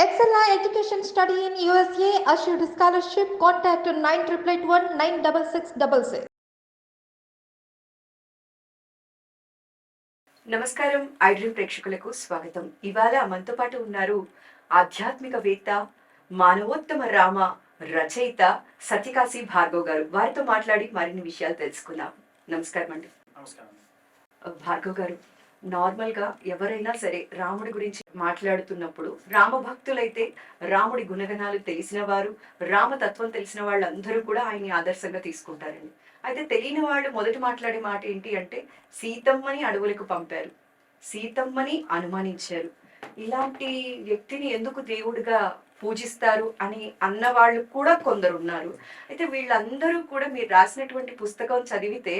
Excella Education Study in USA assured scholarship. Contact 9881 96666. నమస్కారం. ఐడ్రీమ్ ప్రేక్షకులకు స్వాగతం. ఇవాళ మనతో పాటు ఉన్నారు ఆధ్యాత్మికవేత్త మానవోత్తమ రామ రచయిత సత్యకాశి భార్గవ్ గారు. వారితో మాట్లాడి మరిన్ని విషయాలు తెలుసుకుందాం. నమస్కారం అండి నమస్కారం. భార్గవ్ గారు నార్మల్గా ఎవరైనా సరే రాముడి గురించి మాట్లాడుతున్నప్పుడు రామ భక్తులైతే రాముడి గుణగణాలు తెలిసిన వారు రామతత్వం తెలిసిన వాళ్ళందరూ కూడా ఆయన్ని ఆదర్శంగా తీసుకుంటారండి. అయితే తెలియని వాళ్ళు మొదటి మాట్లాడే మాట ఏంటి అంటే సీతమ్మని అడవులకు పంపారు. సీతమ్మని అనుమానించారు. ఇలాంటి వ్యక్తిని ఎందుకు దేవుడిగా పూజిస్తారు అని అన్న వాళ్ళు కూడా కొందరు ఉన్నారు అయితే వీళ్ళందరూ కూడా మీరు రాసినటువంటి పుస్తకం చదివితే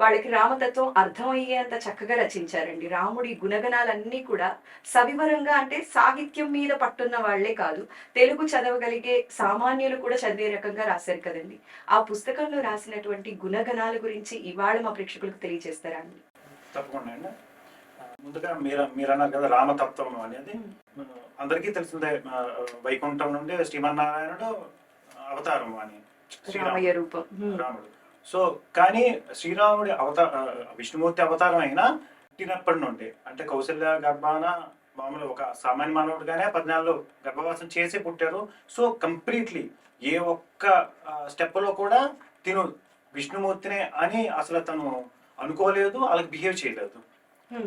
వాళ్ళకి రామతత్వం అర్థమయ్యేంత చక్కగా రచించారండి. రాముడి గుణగణాలన్నీ కూడా సవివరంగా అంటే సాహిత్యం మీద పట్టున్న వాళ్ళే కాదు తెలుగు చదవగలిగే సామాన్యులు కూడా చదివే రకంగా రాశారు కదండి. ఆ పుస్తకంలో రాసినటువంటి గుణగణాల గురించి ఇవాళ మా ప్రేక్షకులకు తెలియజేస్తారా అండి? తప్పకుండా అండి. ముందుగా మీరు మీరు అన్నారు కదా రామతత్వం అనేది. అందరికీ తెలిసిందే వైకుంఠం నుండి శ్రీమన్నారాయణుడు అవతారం అని. రామయ్య రూపం. రాముడు. సో కానీ శ్రీరాముడి అవతార విష్ణుమూర్తి అవతారం అయినా పుట్టినప్పటి నుండి అంటే కౌశల్య గర్భాన మామూలు ఒక సామాన్య మానవుడిగానే పద్నాలుగు గర్భవాసం చేసి పుట్టారు సో కంప్లీట్లీ ఏ ఒక్క స్టెప్లో కూడా తిను విష్ణుమూర్తినే అని అసలు తను అనుకోలేదు వాళ్ళకి బిహేవ్ చేయలేదు.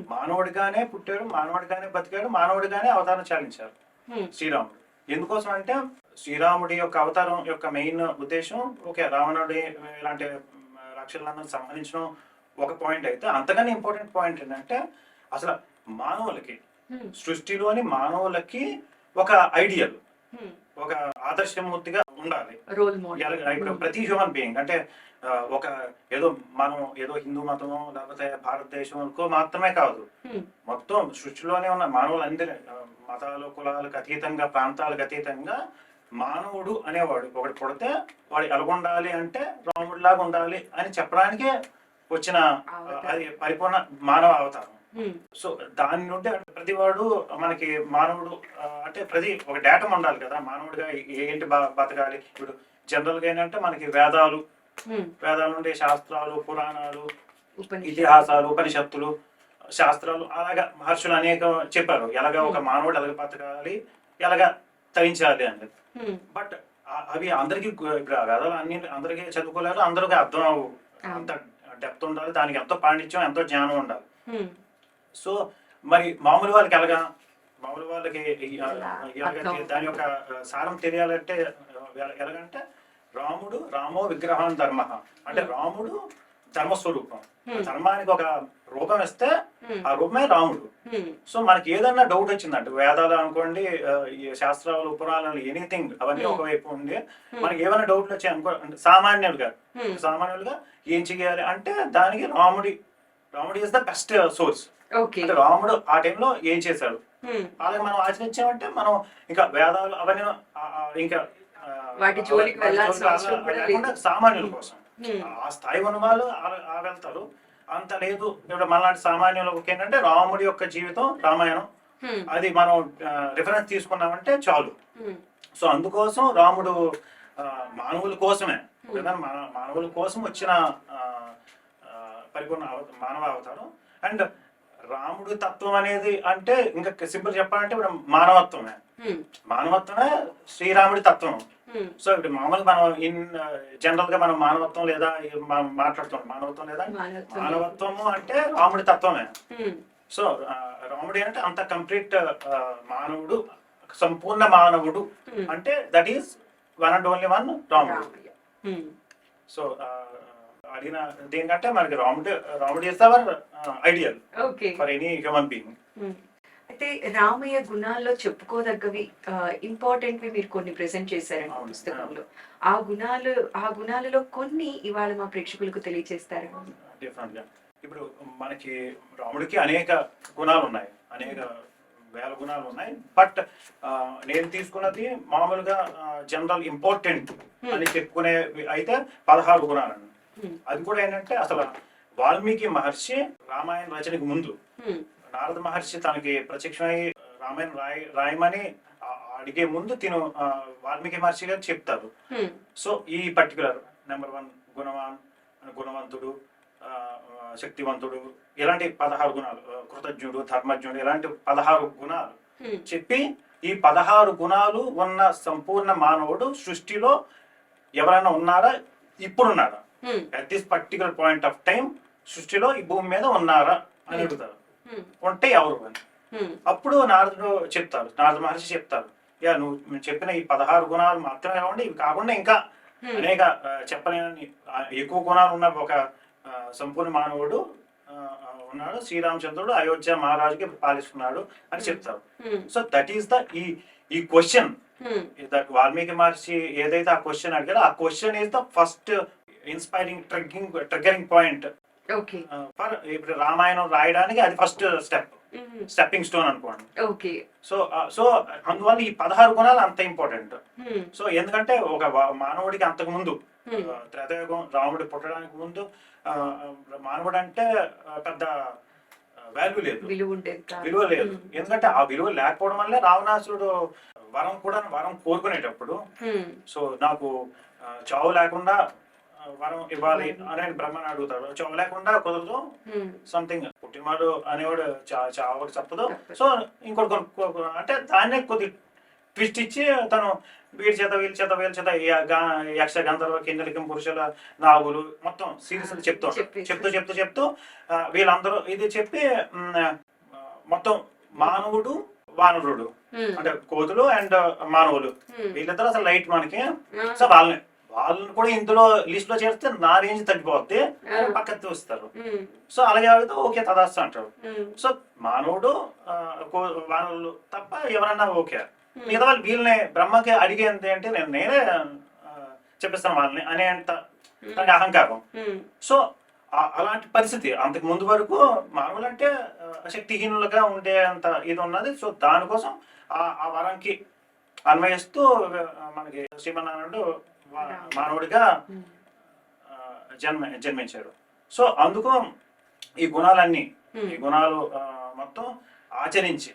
మానవుడిగానే పుట్టాడు మానవుడిగానే బతికాడు మానవుడిగానే అవతారం చాలించారు. శ్రీరాముడు ఎందుకోసం అంటే శ్రీరాముడి యొక్క అవతారం యొక్క మెయిన్ ఉద్దేశం ఓకే రావణుడి ఇలాంటి మ్, రాక్షసులను సంహరించడం ఒక పాయింట్ అయితే అంతకన్నా ఇంపార్టెంట్ పాయింట్ ఏంటంటే అసలు మానవులకి. సృష్టిలోని మానవులకి ఒక ఐడియల్. ఒక ఆదర్శమూర్తిగా ఉండాలి ఇప్పుడు ప్రతి హ్యూమన్ బీయింగ్ అంటే ఒక ఏదో మనం ఏదో హిందూ మతమో లేకపోతే భారతదేశంకో మాత్రమే కాదు. మొత్తం సృష్టిలోనే ఉన్న మానవులందరి మతాలు కులాలకు అతీతంగా ప్రాంతాలకు అతీతంగా మానవుడు అనేవాడు ఒకటి పుడితే వాడు ఎలాగుండాలి అంటే రాముడిలాగా ఉండాలి అని చెప్పడానికే వచ్చిన. అది పరిపూర్ణ మానవ అవతారం. సో దాని నుండి ప్రతి వాడు మనకి మానవుడు అంటే ప్రతి ఒక డేటం ఉండాలి కదా మానవుడిగా ఏంటి బతకాలి ఇప్పుడు జనరల్గా ఏంటంటే మనకి వేదాలు. వేదాల నుండి శాస్త్రాలు పురాణాలు. ఇతిహాసాలు ఉపనిషత్తులు శాస్త్రాలు అలాగా మహర్షులు అనేక చెప్పారు ఎలాగ ఒక మానవుడు ఎలాగ బతకాలి ఎలాగ తరించాలి అనేది హ్మ్. బట్ అవి అందరికీ ఇప్పుడు వేదాలు అన్ని అందరికీ చదువుకోలేరు అందరికీ అర్థం. అంత డెప్త్ ఉండాలి దానికి ఎంతో పాండిత్యం ఎంతో జ్ఞానం ఉండాలి. సో మరి మామూలు వాళ్ళకి ఎలాగా మామూలు వాళ్ళకి? దాని యొక్క సారం తెలియాలంటే ఎలాగంటే రాముడు రామో విగ్రహాన్ ధర్మ అంటే రాముడు ధర్మస్వరూపం. ధర్మానికి ఒక రూపం ఇస్తే. ఆ రూపమే రాముడు. సో మనకి ఏదన్నా డౌట్ వచ్చిందంటే వేదాలు అనుకోండి ఈ శాస్త్రాలు పురాణాలు ఎనీథింగ్ అవన్నీ. ఒకవైపు ఉండి. మనకి ఏమైనా డౌట్లు వచ్చాయి అనుకో అంటే సామాన్యులుగా. సామాన్యులుగా ఏం చేయాలి అంటే దానికి రాముడి రాముడి ఇస్ ద బెస్ట్ సోర్స్ అంటే రాముడు ఆ టైంలో ఏం చేశాడు. అలాగే మనం ఆచరించామంటే మనం ఇంకా వేదాలు అవన్నీ ఇంకా. సామాన్యుల కోసం. ఆ స్థాయి ఉన్న వాళ్ళు వెళ్తారు అంత లేదు ఇప్పుడు మనలాంటి సామాన్యులకు ఏంటంటే రాముడి యొక్క జీవితం రామాయణం. అది మనం రిఫరెన్స్ తీసుకున్నామంటే చాలు. సో అందుకోసం రాముడు మానవుల కోసమే మానవుల కోసం వచ్చిన పరిపూర్ణ మానవ అవతారం అండ్ రాముడి తత్వం అనేది అంటే ఇంకా సింపుల్ చెప్పాలంటే ఇప్పుడు మానవత్వమే. మానవత్వమే శ్రీరాముడి తత్వం. సో ఇప్పుడు మామూలుగా మనం ఇన్ జనరల్గా మనం మానవత్వం లేదా మనం మాట్లాడుతున్నాం మానవత్వం లేదా మానవత్వం. మానవత్వము అంటే రాముడి తత్వమే. సో ఆ, రాముడి అంటే అంత కంప్లీట్ మానవుడు సంపూర్ణ మానవుడు Hmm. అంటే that is one and only one రాముడు. సో అడిగిన దేనికంటే మనకి రాముడు రాముడు is our ideal for any human being. అయితే రామయ్య గుణాల్లో చెప్పుకోదగ్గవి ఇంపార్టెంట్ వి మీరు కొన్ని ప్రెజెంట్ చేశారండి. పుస్తకంలో. ఆ గుణాలు ఆ గుణాలలో కొన్ని ఇవాళ మా ప్రేక్షకులకు తెలియజేస్తారు గా ఇప్పుడు మనకి రాముడికి అనేక గుణాలు ఉన్నాయి అనేక వేల గుణాలు ఉన్నాయి బట్ నేను తీసుకున్నది మామూలుగా జనరల్ ఇంపార్టెంట్ అని చెప్పుకునే అయితే పదహారు గుణాలు హ్మ్. అది కూడా ఏంటంటే అసలు వాల్మీకి మహర్షి రామాయణ రచనకి ముందు హ్మ్. నారద మహర్షి తనకి ప్రత్యక్షమై రామాయణం రాయ రాయమని అడిగే ముందు తిను వాల్మీకి మహర్షి గారు చెప్తారు. సో ఈ పర్టికులర్ నెంబర్ వన్ గుణవాన్ గుణవంతుడు శక్తివంతుడు ఇలాంటి పదహారు గుణాలు కృతజ్ఞుడు ధర్మజ్ఞుడు ఇలాంటి పదహారు గుణాలు. చెప్పి ఈ పదహారు గుణాలు ఉన్న సంపూర్ణ మానవుడు సృష్టిలో ఎవరైనా ఉన్నారా ఇప్పుడున్నారా హ్మ్. At this particular point of time సృష్టిలో ఈ భూమి మీద ఉన్నారా అని అడుగుతారు. ఉంటే ఎవరు? అని హ్మ్. అప్పుడు నారదుడు చెప్తారు నారద మహర్షి చెప్తారు యా నువ్వు చెప్పిన ఈ పదహారు గుణాలు మాత్రమే కావండి ఇవి కాకుండా ఇంకా హ్మ్. అనేక చెప్పలేని ఎక్కువ గుణాలు ఉన్న ఒక సంపూర్ణ మానవుడు ఉన్నాడు. శ్రీరామచంద్రుడు అయోధ్య మహారాజుకి పాలిస్తున్నాడు అని చెప్తారు. సో దట్ ఈస్ ద ఈ ఈ క్వశ్చన్. దట్ వాల్మీకి మహర్షి ఏదైతే ఆ క్వశ్చన్ అడిగారో ఆ question is the first inspiring triggering triggering point for ఇప్పుడు రామాయణం రాయడానికి అది ఫస్ట్ స్టెప్. స్టెప్పింగ్ స్టోన్ అనుకోండి. ఓకే. సో సో అందువల్ల ఈ పదహారు గుణాలు అంత ఇంపార్టెంట్. సో ఎందుకంటే ఒక మానవుడికి అంతకు ముందు త్రేతాయుగం రాముడు పుట్టడానికి ముందు మానవుడు అంటే పెద్ద వాల్యూ లేదు. విలువ లేదు. ఎందుకంటే ఆ విలువ లేకపోవడం వల్లే రావణాసురుడు వరం కూడా వరం కోరుకునేటప్పుడు. సో నాకు చావు లేకుండా వరం ఇవ్వాలి అని బ్రహ్మని అడుగుతాడు లేకుండా కుదరదు. సంథింగ్ పుట్టినవాడు అనేవాడు చావకు తప్పదు తప్పదు. సో ఇంకోటి అంటే దాన్నే కొద్ది ట్విస్ట్ ఇచ్చి తను వీడి చేత వీళ్ళ చేత వీళ్ళ చేత యక్ష గంధర్వ కిందలికం పురుషుల నాగులు మొత్తం సీరియస్ చెప్తూ. చెప్తూ చెప్తూ చెప్తూ వీళ్ళందరూ ఇది చెప్పి మొత్తం మానవుడు వానరుడు. అంటే కోతులు అండ్ మానవులు. వీళ్ళిద్దరు అసలు లైట్ మనకి. సో వాళ్ళని వాళ్ళని కూడా ఇందులో లిస్ట్లో చేస్తే నా రేంజ్ తగ్గిపోద్ది. పక్కన చూస్తారు హ్మ్. సో అలాగే అడిగితే ఓకే తదాస్తు అంటారు. సో మానవుడు వానరులు తప్ప ఎవరన్నా ఓకే. మిగతా వాళ్ళు వీళ్ళని బ్రహ్మకి అడిగేంత అంటే నేను నేనే చెప్పిస్తాను వాళ్ళని అనేంత దాని అహంకారం. సో అలాంటి పరిస్థితి అంతకు ముందు వరకు మానవులు అంటే శక్తిహీనులుగా ఉండేంత ఇది ఉన్నది సో దానికోసం ఆ ఆ వరంకి అన్వయిస్తూ మనకి శ్రీమన్నారాయణుడు మానవుడిగా జన్మ జన్మించాడు సో అందుకు ఈ గుణాలన్నీ. ఈ గుణాలు మొత్తం ఆచరించి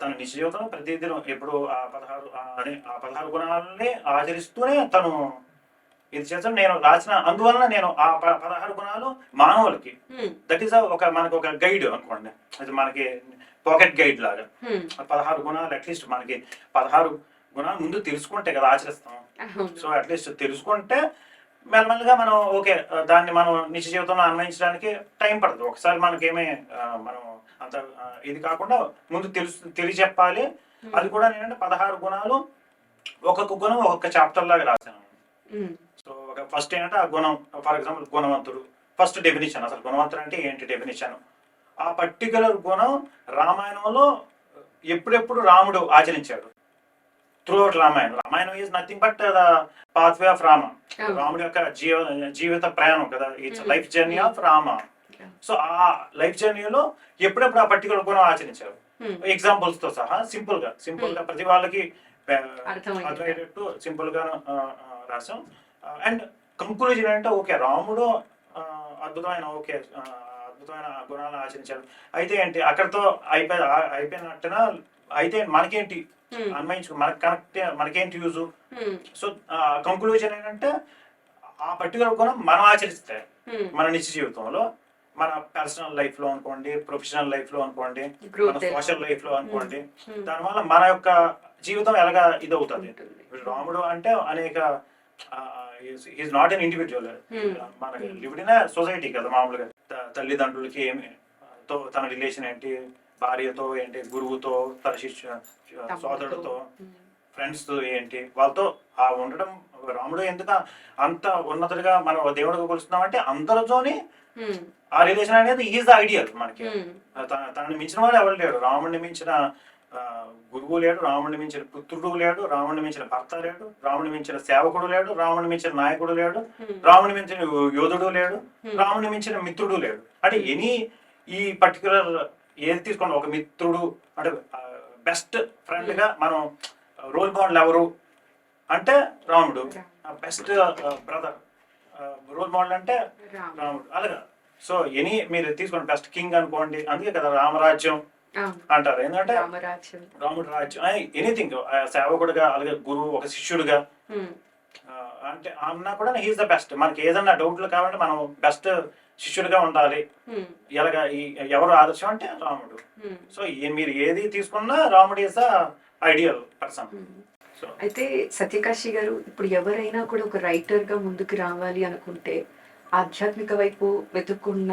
తన నిజ జీవితంలో ప్రతిదినం ఎప్పుడు ఆ పదహారు ఆ అదే ఆ పదహారు గుణాలని ఆచరిస్తూనే తను ఇది చేస్తాను. నేను రాసిన అందువలన నేను ఆ పదహారు గుణాలు మానవులకి. దట్ ఈస్ ఒక మనకు ఒక గైడ్ అనుకోండి. అది మనకి పాకెట్ గైడ్ లాగా. పదహారు గుణాలు అట్లీస్ట్ మనకి పదహారు గుణాలు ముందు తెలుసుకుంటే కదా ఆచరిస్తాం. సో అట్లీస్ట్ తెలుసుకుంటే మెల్లమెల్లగా మనం ఓకే దాన్ని మనం నిజ జీవితంలో అన్వయించడానికి టైం పడదు. ఒకసారి మనకేమీ మనం అంత ఇది కాకుండా ముందు తెలుసు తెలియచెప్పాలి అది కూడా నేనంటే పదహారు గుణాలు ఒక్కొక్క గుణం ఒక్కొక్క చాప్టర్ లాగా రాశాను. సో ఒక ఫస్ట్ ఏంటంటే ఆ గుణం ఫర్ ఎగ్జాంపుల్ గుణవంతుడు. ఫస్ట్ డెఫినిషన్ అసలు గుణవంతుడు అంటే ఏంటి డెఫినిషన్ ఆ పర్టికులర్ గుణం రామాయణంలో ఎప్పుడెప్పుడు రాముడు ఆచరించాడు. Throughout Ramayanam Ramayanam is nothing but the pathway of Rama. రాముడి యొక్క జీవ జీవిత ప్రయాణం కదా. It's. Life journey of Rama so ఆ లైఫ్ జర్నీలో ఎప్పుడెప్పుడు ఆ పర్టికులర్ గుణం ఆచరించారు. ఎగ్జాంపుల్స్తో సహా సింపుల్గా సింపుల్గా ప్రతి వాళ్ళకి అర్థమయ్యేటట్టు. సింపుల్గా రాసాం. అండ్ కంక్లూజన్ అంటే ఓకే రాముడు అద్భుతమైన ఓకే అద్భుతమైన గుణాలను ఆచరించారు అయితే ఏంటి అక్కడతో అయిపోయి అయిపోయినట్టున అయితే మనకేంటి. అన్వయించు మనకి కనెక్ట్ మనకేంటి యూజ్. సో కంక్లూజన్ ఏంటంటే ఆ పర్టికులర్ గుణం మనం ఆచరిస్తే. మన నిత్య జీవితంలో మన పర్సనల్ లైఫ్లో అనుకోండి ప్రొఫెషనల్ లైఫ్లో అనుకోండి మన సోషల్ లైఫ్లో అనుకోండి. దానివల్ల మన యొక్క జీవితం ఎలాగా ఇది అవుతుంది రాముడు అంటే అనేక is not an individual Hmm. మనకి Hmm. లివ్డ్ ఇన్ సొసైటీ కదా మామూలుగా తల్లిదండ్రులకి ఏమి తో తన రిలేషన్ ఏంటి భార్యతో ఏంటి గురువుతో తన శిష్యు. సోదరుడితో. ఫ్రెండ్స్ ఏంటి వాళ్ళతో ఆ ఉండడం రాముడు ఎందుకు అంత ఉన్నతుడిగా మనం దేవుడిగా కొలుస్తున్నామంటే అందరితోని హ్మ్. ఆ రిలేషన్ అనేది ఈజ్ ద ఐడియల్ మనకి. తన- తనని మించిన వాడు ఎవరు లేడు రాముడిని మించిన గురువు లేడు రాముడిని మించిన పుత్రుడు లేడు రాముడిని మించిన భర్త లేడు రాముడిని మించిన సేవకుడు లేడు రాముడిని మించిన నాయకుడు లేడు. రాముడిని మించిన యోధుడు లేడు. రాముడిని మించిన మిత్రుడు లేడు. అంటే ఎనీ ఈ పర్టికులర్ ఏది తీసుకోండి ఒక మిత్రుడు అంటే బెస్ట్ ఫ్రెండ్గా మనం రోల్ మోడల్ ఎవరు? అంటే రాముడు. బెస్ట్ బ్రదర్ రోల్ మోడల్ అంటే రామ్. రాముడు. అలాగా. సో ఎనీ మీరు తీసుకోండి బెస్ట్ కింగ్ అనుకోండి అందుకే కదా రామరాజ్యం. అంటారు. ఏంటంటే రాముడు రాజ్యం ఎనీథింగ్ సేవకుడుగా అలాగే గురువు ఒక శిష్యుడిగా. అంటే అన్నా కూడా హీఈస్ ద బెస్ట్ మనకి ఏదన్నా డౌట్లు కావాలంటే మనం బెస్ట్ శిష్యుడిగా ఉండాలి. ఎలాగ ఈ ఎవరు ఆదర్శం అంటే రాముడు. సో మీరు ఏది తీసుకున్నా రాముడు ఈస్ ద ఐడియల్ పర్సన్ అయితే సత్యకాశి గారు ఇప్పుడు ఎవరైనా కూడా ఒక రైటర్గా ముందుకు రావాలి అనుకుంటే ఆధ్యాత్మిక వైపు వెతుక్కున్న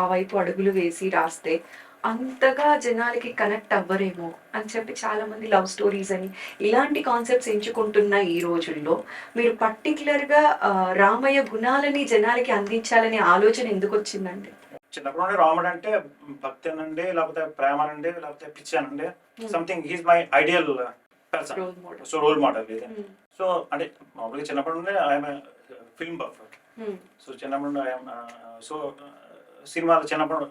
ఆ వైపు అడుగులు వేసి రాస్తే అంతగా జనాలకి కనెక్ట్ అవ్వరేమో అని చెప్పి చాలా మంది లవ్ స్టోరీస్ అని ఇలాంటి కాన్సెప్ట్స్ ఎంచుకుంటున్న ఈ రోజుల్లో మీరు పర్టికులర్గా ఆ, రామయ్య గుణాలని జనాలకి అందించాలనే ఆలోచన ఎందుకు వచ్చిందండి? చిన్నప్పుడు నుండి రాముడు అంటే భక్తి అనండి లేకపోతే ప్రేమ అనండి లేకపోతే పిచ్చి అనండి. Something he's my ideal person so role model ఇది సో అంటే మామూలుగా చిన్నప్పటి నుండి ఐఎమ్ ఫిల్మ్ బఫ్ సో చిన్నప్పటి నుండి ఐఎమ్ సో సినిమాలు చిన్నప్పుడు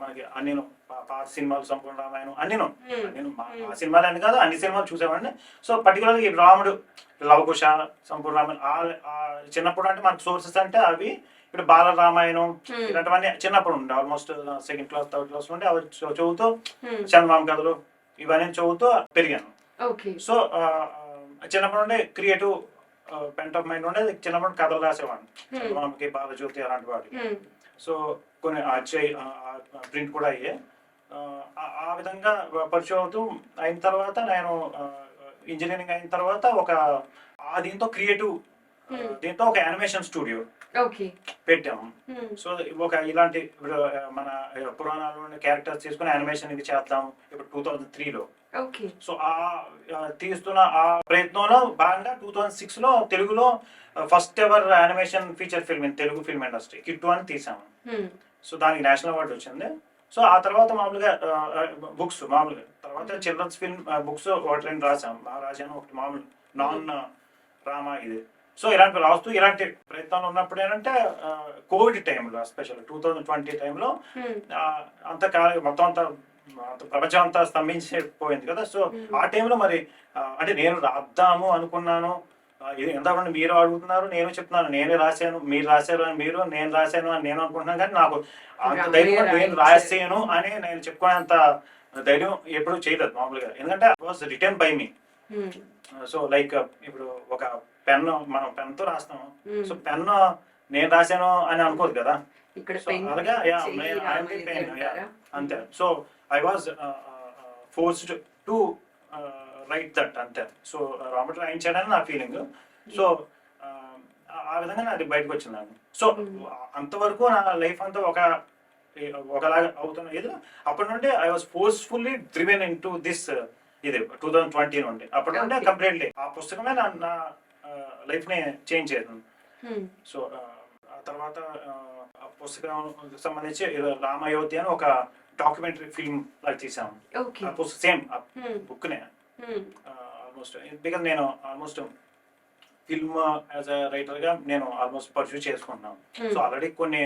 మనకి అన్ని పాత సినిమాలు సంపూర్ణ రామాయణం అన్ని. నేను. ఆ సినిమాలు అని కాదు అన్ని సినిమాలు చూసేవాడిని. సో పర్టికులర్గా ఈ రాముడు లవకుశ సంపూర్ణ రామాయణం చిన్నప్పుడు అంటే మనకు సోర్సెస్ అంటే అవి ఇప్పుడు బాల రామాయణం. ఇలాంటివన్నీ చిన్నప్పుడు ఉండే. Almost second class third class ఉండే అవి చదువుతూ చందమామ కథలు ఇవన్నీ చదువుతూ పెరిగాను. సో చిన్నప్పటి నుండి క్రియేటివ్ పెంట్ ఆఫ్ మైండ్ ఉండేది చిన్నప్పటి నుండి కథలు రాసేవాడిని. చందమామకి బాలజ్యోతి అలాంటి వాటి సో కొన్ని ప్రింట్ కూడా అయ్యాయి ఆ, విధంగా పరిచయం అవుతూ అయిన తర్వాత నేను ఇంజనీరింగ్ అయిన తర్వాత ఒక ఆ దీంతో క్రియేటివ్. దీంతో ఒక యానిమేషన్ స్టూడియో పెట్టాము సో ఒక ఇలాంటి మన పురాణాలు క్యారెక్టర్స్ తీసుకుని యానిమేషన్ ఇది చేద్దాం. ఇప్పుడు టూ థౌజండ్ త్రీలో సో ఆ తీస్తున్న ఆ ప్రయత్నంలో భాగంగా టూ థౌజండ్ సిక్స్లో తెలుగులో first ever animation feature film Telugu film industry Kittu అని తీసాము సో దానికి నేషనల్ అవార్డు వచ్చింది. సో ఆ తర్వాత మామూలుగా బుక్స్ మామూలుగా తర్వాత చిల్డ్రన్స్ ఫిల్మ్ బుక్స్ ఒకటి రెండు రాసాం మహారాజాను ఒకటి మామూలు నాన్ రామ ఇది. సో ఇలాంటి రాస్తూ ఇలాంటి ప్రయత్నాలు ఉన్నప్పుడు ఏంటంటే కోవిడ్ టైంలో స్పెషల్ టూ థౌజండ్ ట్వంటీ టైంలో అంత మొత్తం అంత ప్రపంచం అంతా స్తంభించిపోయింది కదా. సో. ఆ టైంలో మరి అంటే నేను రాద్దాము అనుకున్నాను. ఎంతమంది మీరు అడుగుతున్నారు? నేను చెప్తున్నాను నేనే రాశాను మీరు రాశారు అని మీరు నేను రాశాను అని నేను అనుకుంటున్నాను. కానీ నాకు అంత ధైర్యం నేను. రాసాను అని నేను చెప్పుకునేంత ధైర్యం ఎప్పుడు చేయలేదు మామూలుగా. ఎందుకంటే was written by me so like ఇప్పుడు ఒక పెన్ మనం పెన్తో రాస్తాం సో పెన్ నేను రాశాను అని అనుకోదు కదా. అలాగా? అంతే. So I was forced to write that అంతే సో రాబర్ట్ రాయించాడని నా ఫీలింగ్ సో ఆ విధంగా నాది బయటకు వచ్చిందండి సో Mm. అంతవరకు నా లైఫ్ అంతా ఒక ఒకలాగా అవుతున్న ఇది అప్పటి నుండి I was forcefully driven into this ఇది టూ థౌజండ్ ట్వంటీ నుండి అప్పటి నుండి. కంప్లీట్లీ ఆ పుస్తకమే నా నా లైఫ్ని చేంజ్ చేసింది Hmm. సో ఆ, తర్వాత ఆ, పుస్తకం సంబంధించి రామయోతి అని ఒక డాక్యుమెంటరీ ఫిల్మ్ ఆ పుస్తకం సేమ్ Hmm. బుక్ నే Hmm. ఆల్మోస్ట్ బికాజ్ నేను ఆల్మోస్ట్ ఫిల్మ్ యాజ్ అ రైటర్గా నేను ఆల్మోస్ట్ పర్సూ చేసుకుంటున్నాను Hmm. సో ఆల్రెడీ కొన్ని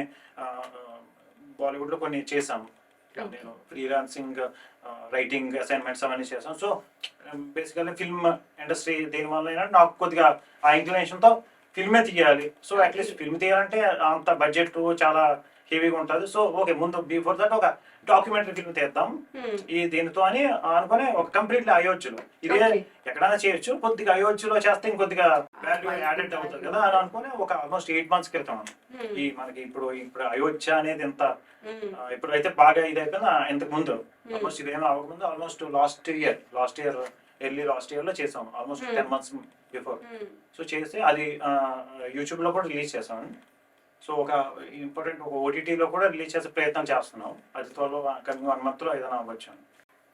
బాలీవుడ్లో కొన్ని Okay. నేను ఫ్రీలాన్సింగ్ రైటింగ్ అసైన్మెంట్స్ అవన్నీ చేశాను సో బేసికల్లీ ఫిల్మ్ ఇండస్ట్రీ దేని వల్ల నాకు కొద్దిగా ఆ inclination తో ఫిల్మే తీయాలి సో. అట్లీస్ట్ ఫిల్మ్ తీయాలంటే అంత బడ్జెట్ చాలా హెవీగా ఉంటుంది సో ఓకే ముందు బిఫోర్ దట్ ఒక డాక్యుమెంటరీ ఫిల్మ్ తీద్దాం. ఈ దీనితో అని అనుకుని ఒక కంప్లీట్లీ అయోధ్యలో ఇదే. ఎక్కడైనా చేయొచ్చు కొద్దిగా అయోధ్యలో చేస్తే ఇంకొద్దిగా వాల్యూ యాడెడ్ అవుతుంది కదా అని అనుకుని ఒక ఆల్మోస్ట్ ఎయిట్ మంత్స్ క్రితం. ఈ మనకి ఇప్పుడు ఇప్పుడు అయోధ్య అనేది ఎంత. ఆ, ఇప్పుడైతే బాగా ఇదైపోయింది ఆ, ఇంతకు ముందు. ఆల్మోస్ట్ ఇదేమో అవ్వకముందు almost last year last year early last ఇయర్లో చేసాం almost. Ten months before. So చేసి అది యూట్యూబ్లో కూడా రిలీజ్ చేసాం సో ఒక ఇంపార్టెంట్ ఒక ఓటీటీలో కూడా రిలీజ్ చేసే ప్రయత్నం చేస్తున్నాం. అది త్వరలో కమింగ్ వన్ మంత్లో ఏదైనా అవ్వచ్చు.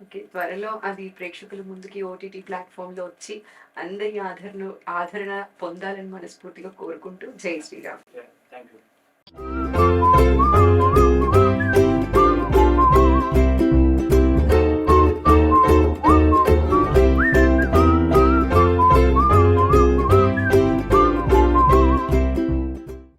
ఓకే త్వరలో అది ప్రేక్షకుల ముందుకి ఓటీటీ ప్లాట్ఫామ్లో వచ్చి అందరి ఆదరణ ఆదరణ పొందాలని మనస్ఫూర్తిగా కోరుకుంటూ జై శ్రీరామ్. Thank you